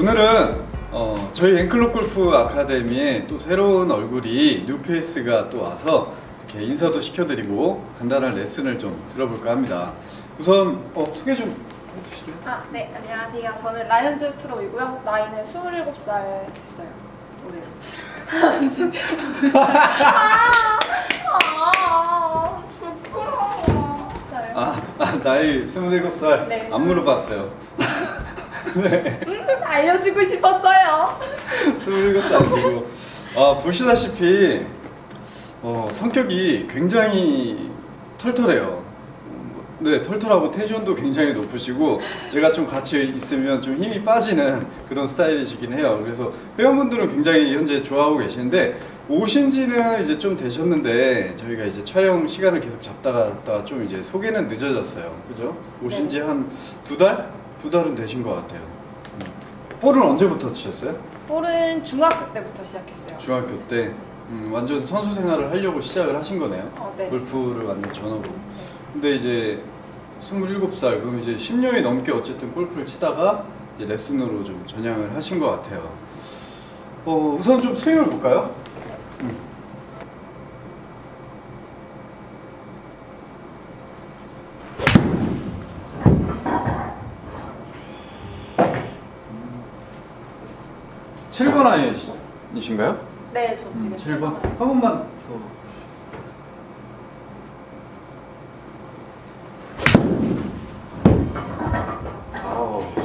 오늘은 어, 저희 앵클럽 골프 아카데미에 또 새로운 얼굴이 뉴페이스가 또 와서 이렇게 인사도 시켜드리고 간단한 레슨을 좀 들어볼까 합니다 우선 어, 소개 좀 해주실래요? 아, 네, 안녕하세요. 저는 라이언즈 프로이고요. 나이는 27살 됐어요. 올해. 아, 아, 부끄러워. 네. 아, 아 나이 27살 네, 안 물어봤어요 음, 알려주고 싶었어요. 27살이고 아, 보시다시피 어, 성격이 굉장히 털털해요. 네, 털털하고 텐션도 굉장히 높으시고 제가 좀 같이 있으면 좀 힘이 빠지는 그런 스타일이시긴 해요. 그래서 회원분들은 굉장히 현재 좋아하고 계시는데 오신 지는 이제 좀 되셨는데 저희가 이제 촬영 시간을 계속 잡다가 다좀 이제 소개는 늦어졌어요. 그죠? 오신 지 한 두 달? 두 달은 되신 것 같아요. 음. 볼은 언제부터 치셨어요? 볼은 중학교 때부터 시작했어요. 중학교 때 음, 완전 선수 생활을 하려고 시작을 하신 거네요. 어, 네. 골프를 완전 전업으로. 근데 이제 27살, 그럼 이제 10년이 넘게 어쨌든 골프를 치다가 이제 레슨으로 좀 전향을 하신 것 같아요. 어, 우선 좀 스윙을 볼까요? 음. 7번 아이이신가요? 네, 저 지금 7번 한 번만 더.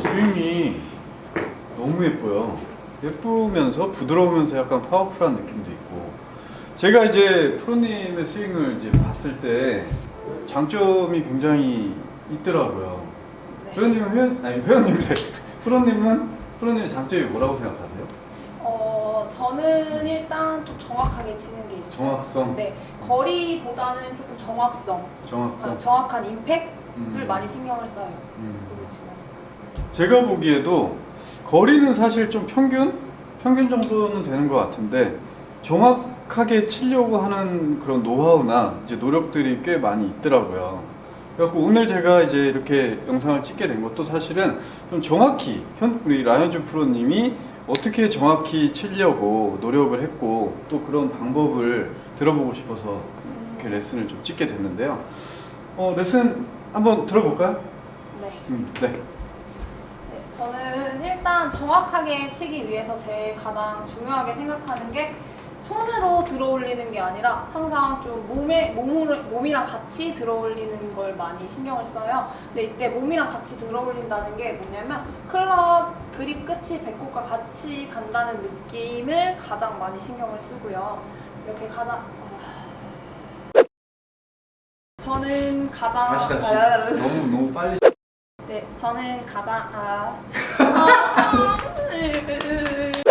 스윙이 너무 예뻐요. 예쁘면서 부드러우면서 약간 파워풀한 느낌도 있고. 제가 이제 프로님의 스윙을 이제 봤을 때 장점이 굉장히 있더라고요. 네. 회원님은 회원 아니 회원님이래. 프로님은 프로님의 장점이 뭐라고 생각하세요? 어, 저는 일단 좀 정확하게 치는 게 있어요. 정확성, 네, 거리보다는 조금 정확성, 정확성. 어, 정확한 임팩을 음. 많이 신경을 써요. 음. 볼을 치면서. 제가 보기에도 거리는 사실 좀 평균? 평균 정도는 되는 것 같은데 정확하게 치려고 하는 그런 노하우나 이제 노력들이 꽤 많이 있더라고요. 그래갖고 오늘 제가 이제 이렇게 영상을 찍게 된 것도 사실은 좀 정확히 현, 우리 라이언즈 프로님이 어떻게 정확히 치려고 노력을 했고 또 그런 방법을 들어보고 싶어서 이렇게 레슨을 좀 찍게 됐는데요. 어, 레슨 한번 들어볼까요? 네. 음, 네. 네, 저는 일단 정확하게 치기 위해서 제일 가장 중요하게 생각하는 게 손으로 들어 올리는 게 아니라 항상 좀 몸에 몸을, 몸이랑 같이 들어 올리는 걸 많이 신경을 써요. 근데 이때 몸이랑 같이 들어 올린다는 게 뭐냐면 클럽 그립 끝이 배꼽과 같이 간다는 느낌을 가장 많이 신경을 쓰고요. 이렇게 가장 아. 저는 가장 다시 다시 아, 너무 너무 빨리 네, 저는 가장 아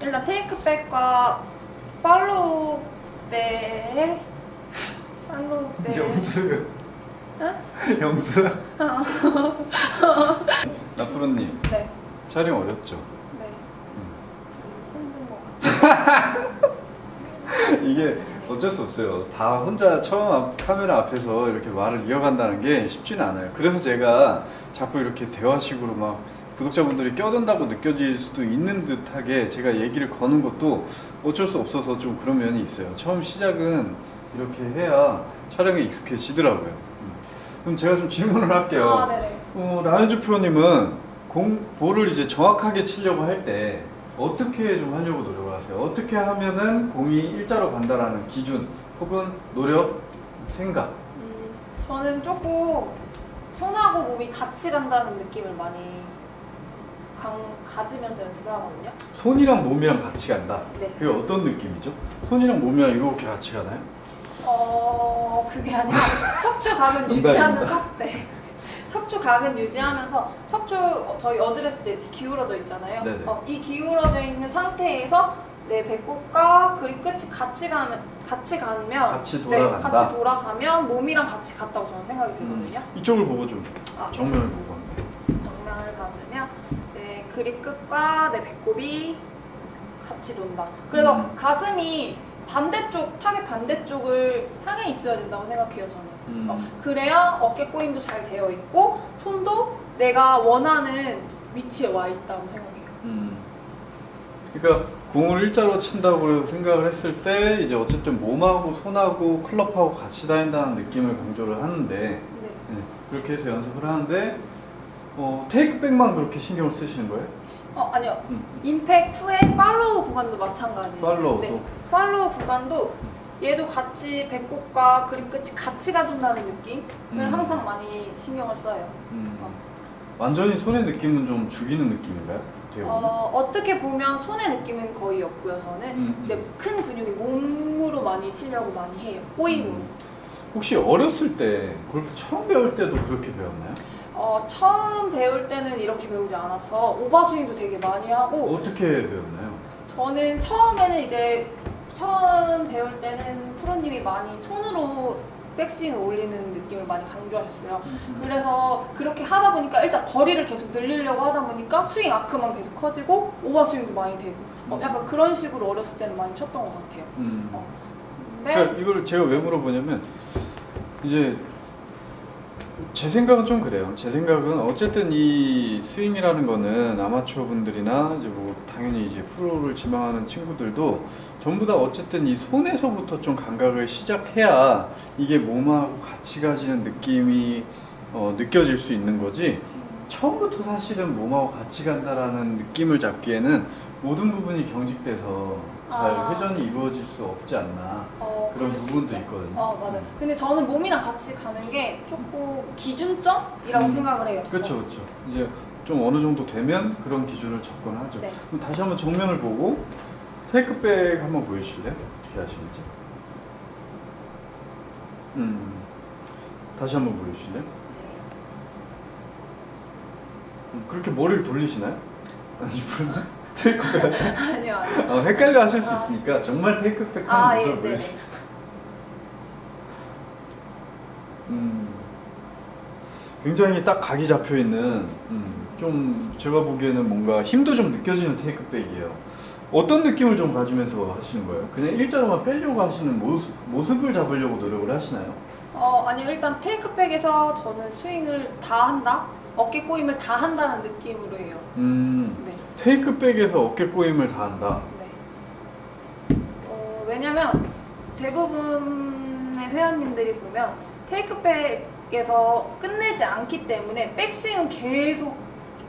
일단 테이크백과 팔로우 때 팔로우 때 영수 응? 영수 나프로님. 네, 촬영 어렵죠? 네, 음. 좀 힘든 것 같아요. 이게 어쩔 수 없어요. 다 혼자 처음 앞- 카메라 앞에서 이렇게 말을 이어간다는 게 쉽지는 않아요. 그래서 제가 자꾸 이렇게 대화식으로 막 구독자분들이 껴든다고 느껴질 수도 있는 듯하게 제가 얘기를 거는 것도 어쩔 수 없어서 좀 그런 면이 있어요 처음 시작은 이렇게 해야 촬영에 익숙해지더라고요 음. 그럼 제가 좀 질문을 할게요 아, 네네. 어, 라이언즈 프로님은 공 볼을 이제 정확하게 치려고 할 때 어떻게 좀 하려고 노력을 하세요? 어떻게 하면은 공이 일자로 간다라는 기준 혹은 노력, 생각. 음, 저는 조금 손하고 몸이 같이 간다는 느낌을 많이 강, 가지면서 연습을 하거든요. 손이랑 몸이랑 같이 간다. 네. 그게 어떤 느낌이죠? 손이랑 몸이랑 이렇게 같이 가나요? 어 그게 아니라 척추 각은. 유지하면서 네 척추 각은 유지하면서 척추 어, 저희 어드레스 때 이렇게 기울어져 있잖아요. 네네. 어, 이 기울어져 있는 상태에서 내 배꼽과 그립 끝이 같이 가면 같이 가면 같이 네, 돌아간다. 같이 돌아가면 몸이랑 같이 갔다고 저는 생각이 들거든요. 이쪽을 보고 좀 아, 정면을 보고 합니다. 정면을 봐주면 내 그립 끝과 내 배꼽이 같이 돈다. 그래서 음. 가슴이 반대쪽 타겟 반대쪽을 향해 있어야 된다고 생각해요 저는. 음. 어, 그래야 어깨 꼬임도 잘 되어 있고 손도 내가 원하는 위치에 와 있다고 생각해요. 음. 그러니까 공을 일자로 친다고 생각을 했을 때 이제 어쨌든 몸하고 손하고 클럽하고 같이 다닌다는 느낌을 강조를 하는데 네. 네, 그렇게 해서 연습을 하는데 어, 테이크백만 그렇게 신경을 쓰시는 거예요? 어 아니요. 음. 임팩 후에 팔로우 구간도 마찬가지예요. 팔로우도? 네. 팔로우 구간도 얘도 같이 배꼽과 그립 끝이 같이 가준다는 느낌을 음. 항상 많이 신경을 써요. 음. 어. 완전히 손의 느낌은 좀 죽이는 느낌인가요? 어떻게 보면? 어, 어떻게 보면 손의 느낌은 거의 없고요. 저는 음. 이제 큰 근육이 몸으로 많이 치려고 많이 해요. 꼬이고. 음. 혹시 어렸을 때 골프 처음 배울 때도 그렇게 배웠나요? 어, 처음 배울 때는 이렇게 배우지 않아서 오버스윙도 되게 많이 하고 어떻게 배웠나요? 저는 처음에는 이제 처음 배울 때는 프로님이 많이 손으로 백스윙을 올리는 느낌을 많이 강조하셨어요. 그래서 그렇게 하다 보니까 일단 거리를 계속 늘리려고 하다 보니까 스윙 아크만 계속 커지고 오버스윙도 많이 되고 어, 약간 그런 식으로 어렸을 때는 많이 쳤던 것 같아요. 음. 어. 근데 그러니까 이걸 제가 왜 물어보냐면 이제 제 생각은 좀 그래요. 제 생각은 어쨌든 이 스윙이라는 거는 아마추어 분들이나 이제 뭐 당연히 이제 프로를 지망하는 친구들도 전부 다 어쨌든 이 손에서부터 좀 감각을 시작해야 이게 몸하고 같이 가지는 느낌이 어, 느껴질 수 있는 거지. 처음부터 사실은 몸하고 같이 간다라는 느낌을 잡기에는 모든 부분이 경직돼서 잘 아. 회전이 이루어질 수 없지 않나 어, 그런 그럴 수 부분도 있죠. 있거든요. 어 맞아요. 근데 저는 몸이랑 같이 가는 게 조금 기준점이라고 음. 생각을 해요. 그렇죠, 그렇죠. 이제 좀 어느 정도 되면 그런 기준을 접근하죠. 네. 그럼 다시 한번 정면을 보고 테이크백 한번 보여주실래요? 어떻게 하시는지. 음, 다시 한번 보여주실래요? 음, 그렇게 머리를 돌리시나요? 아니, 물론 테이크백. 아니요 아니요. 어, 헷갈려 하실 수 아. 있으니까 정말 테이크백 하는 아 예, 모습을 네. 보여주세요. 음, 굉장히 딱 각이 잡혀 있는, 음, 좀 제가 보기에는 뭔가 힘도 좀 느껴지는 테이크백이에요. 어떤 느낌을 좀 가지면서 하시는 거예요? 그냥 일자로만 빼려고 하시는 모습, 모습을 잡으려고 노력을 하시나요? 어 아니요 일단 테이크백에서 저는 스윙을 다 한다. 어깨 꼬임을 다 한다는 느낌으로 해요. 음, 네. 테이크백에서 어깨 꼬임을 다 한다. 네. 어, 왜냐면 대부분의 회원님들이 보면 테이크백에서 끝내지 않기 때문에 백스윙은 계속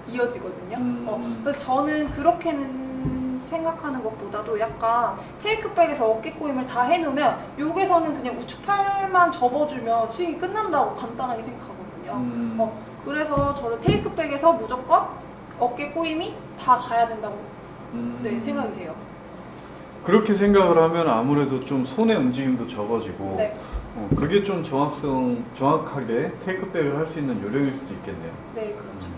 이어지거든요. 음. 어, 그래서 저는 그렇게는 생각하는 것보다도 약간 테이크백에서 어깨 꼬임을 다 해놓으면 여기서는 그냥 우측팔만 접어주면 스윙이 끝난다고 간단하게 생각하거든요. 음, 어, 그래서 저는 테이크백에서 무조건 어깨 꼬임이 다 가야 된다고 음. 네, 생각이 돼요. 그렇게 생각을 하면 아무래도 좀 손의 움직임도 적어지고 네, 어, 그게 좀 정확성, 정확하게 테이크백을 할 수 있는 요령일 수도 있겠네요. 네, 그렇죠.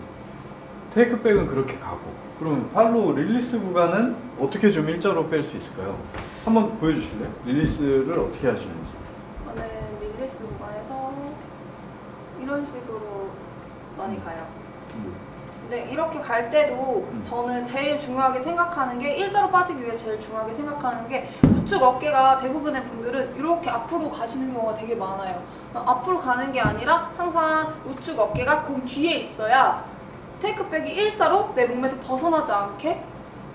테이크백은 그렇게 가고 그럼 팔로 릴리스 구간은 어떻게 좀 일자로 뺄 수 있을까요? 한번 보여주실래요? 릴리스를 어떻게 하시는지. 저는 릴리스 구간에서 이런 식으로 많이 가요. 음. 근데 이렇게 갈 때도 음. 저는 제일 중요하게 생각하는 게 일자로 빠지기 위해 제일 중요하게 생각하는 게 우측 어깨가 대부분의 분들은 이렇게 앞으로 가시는 경우가 되게 많아요. 어, 앞으로 가는 게 아니라 항상 우측 어깨가 공 뒤에 있어야 테이크백이 일자로 내 몸에서 벗어나지 않게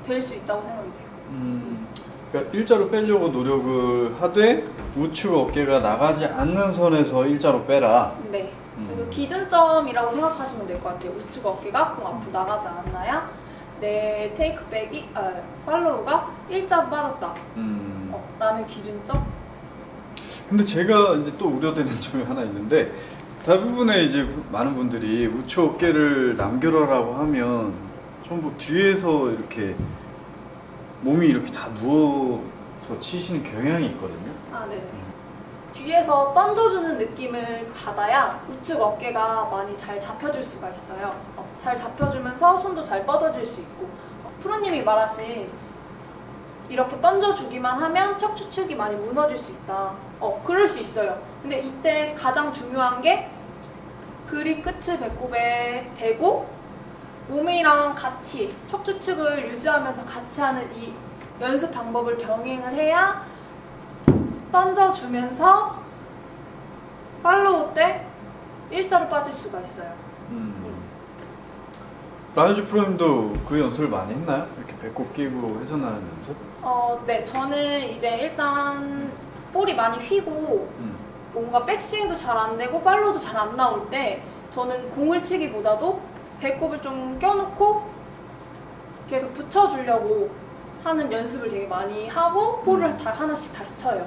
될 수 있다고 생각이 돼요. 음, 그러니까 일자로 빼려고 노력을 하되 우측 어깨가 나가지 않는 선에서 일자로 빼라. 네. 음. 그 기준점이라고 생각하시면 될 것 같아요. 우측 어깨가 공 앞으로 나가지 않나야 내 테이크백이 아, 팔로우가 일자로 빠졌다. 음. 어, 라는 기준점? 근데 제가 이제 또 우려되는 점이 하나 있는데 대부분의 이제 많은 분들이 우측 어깨를 남겨라라고 하면 전부 뒤에서 이렇게 몸이 이렇게 다 누워서 치시는 경향이 있거든요. 아, 네네. 뒤에서 던져주는 느낌을 받아야 우측 어깨가 많이 잘 잡혀줄 수가 있어요. 어, 잘 잡혀주면서 손도 잘 뻗어질 수 있고. 어, 프로님이 말하신 이렇게 던져주기만 하면 척추측이 많이 무너질 수 있다. 어, 그럴 수 있어요. 근데 이때 가장 중요한 게 그립 끝을 배꼽에 대고 몸이랑 같이 척추측을 유지하면서 같이 하는 이 연습 방법을 병행을 해야 던져주면서 팔로우 때 일자로 빠질 수가 있어요. 음. 라이즈 프로님도 그 연습을 많이 했나요? 이렇게 배꼽 끼고 회전하는 연습? 어, 네, 저는 이제 일단 볼이 많이 휘고 음. 뭔가 백스윙도 잘 안 되고 팔로우도 잘 안 나올 때 저는 공을 치기보다도 배꼽을 좀 껴놓고 계속 붙여주려고 하는 연습을 되게 많이 하고 볼을 다 하나씩 다시 쳐요.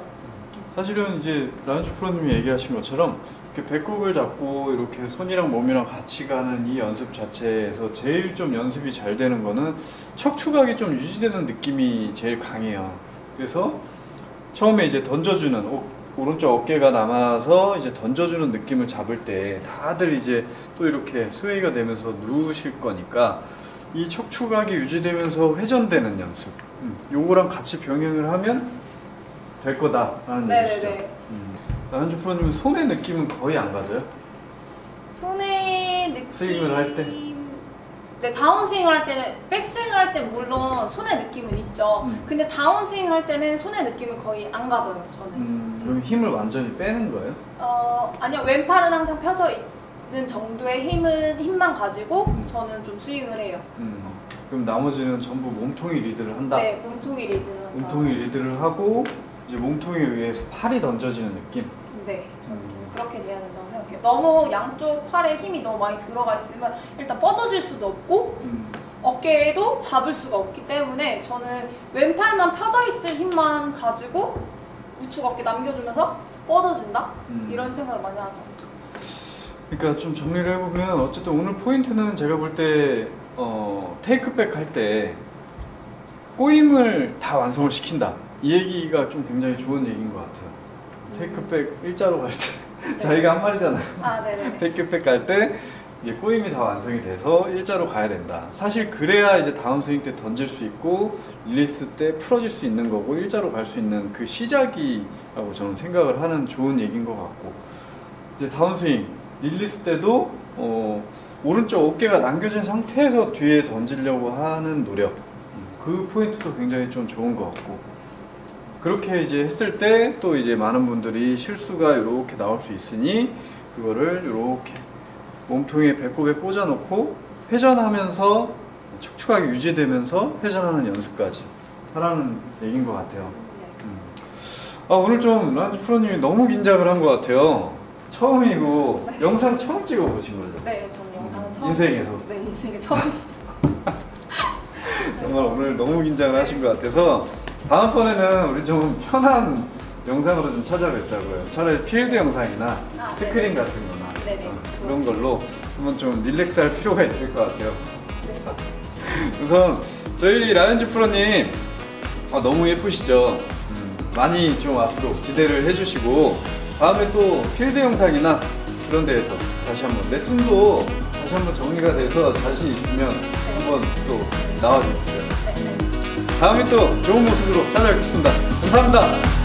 사실은 이제 라이즈 프로님이 얘기하신 것처럼 이렇게 배꼽을 잡고 이렇게 손이랑 몸이랑 같이 가는 이 연습 자체에서 제일 좀 연습이 잘 되는 거는 척추각이 좀 유지되는 느낌이 제일 강해요. 그래서 처음에 이제 던져주는 오, 오른쪽 어깨가 남아서 이제 던져주는 느낌을 잡을 때 다들 이제 또 이렇게 스웨이가 되면서 누우실 거니까 이 척추각이 유지되면서 회전되는 연습 음, 요거랑 같이 병행을 하면 될 거다라는 얘기시죠. 네네네. 음. 나현주 프로님은 손의 느낌은 거의 안 가져요? 손의 느낌. 스윙을 할 때? 네, 다운스윙을 할 때는, 백스윙을 할 때 물론 손의 느낌은 있죠. 음. 근데 다운스윙 할 때는 손의 느낌을 거의 안 가져요, 저는. 음, 그럼 힘을 완전히 빼는 거예요? 어, 아니요, 왼팔은 항상 펴져 있는 정도의 힘은, 힘만 가지고 음. 저는 좀 스윙을 해요. 음, 그럼 나머지는 전부 몸통이 리드를 한다? 네, 몸통이 리드는. 몸통이 리드를 하고 이제 몸통에 의해서 팔이 던져지는 느낌? 네, 저는 좀 음. 그렇게 돼야 된다고 생각해요. 너무 양쪽 팔에 힘이 너무 많이 들어가 있으면 일단 뻗어질 수도 없고 음, 어깨에도 잡을 수가 없기 때문에 저는 왼팔만 펴져 있을 힘만 가지고 우측 어깨 남겨주면서 뻗어진다? 음. 이런 생각을 많이 하죠. 그러니까 좀 정리를 해보면 어쨌든 오늘 포인트는 제가 볼때 어, 테이크백 할 때 꼬임을 다 완성을 시킨다 이 얘기가 좀 굉장히 좋은 얘기인 것 같아요. 테이크백 일자로 갈 때. 자기가 한 말이잖아요. 아, 네네. 테이크백 갈 때 이제 꼬임이 다 완성이 돼서 일자로 가야 된다. 사실 그래야 이제 다운스윙 때 던질 수 있고 릴리스 때 풀어질 수 있는 거고 일자로 갈 수 있는 그 시작이라고 저는 생각을 하는 좋은 얘기인 것 같고. 이제 다운스윙. 릴리스 때도 어, 오른쪽 어깨가 남겨진 상태에서 뒤에 던지려고 하는 노력. 음, 그 포인트도 굉장히 좀 좋은 것 같고 그렇게 이제 했을 때 또 이제 많은 분들이 실수가 이렇게 나올 수 있으니 그거를 이렇게 몸통에 배꼽에 꽂아놓고 회전하면서 척추각이 유지되면서 회전하는 연습까지 하라는 얘기인 것 같아요. 네. 음. 아 오늘 좀 란지 프로님이 너무 긴장을 한 것 같아요. 처음이고 영상 처음 찍어보신 거죠? 네, 저는 영상은 처음. 인생에서. 네, 인생에 처음. 정말 오늘 너무 긴장을 하신 것 같아서 다음번에는 우리 좀 편한 영상으로 좀 찾아뵙자고요. 차라리 필드 영상이나 아, 스크린 네네. 같은 거나 네네. 어, 그런 걸로 한번 좀 릴렉스 할 필요가 있을 것 같아요. 네. 우선 저희 라이언즈 프로님 아, 너무 예쁘시죠? 음, 많이 좀 앞으로 기대를 해주시고 다음에 또 필드 영상이나 그런 데에서 다시 한번 레슨도 다시 한번 정리가 돼서 자신 있으면 한번 또 네. 다음에 또 좋은 모습으로 찾아뵙겠습니다. 감사합니다.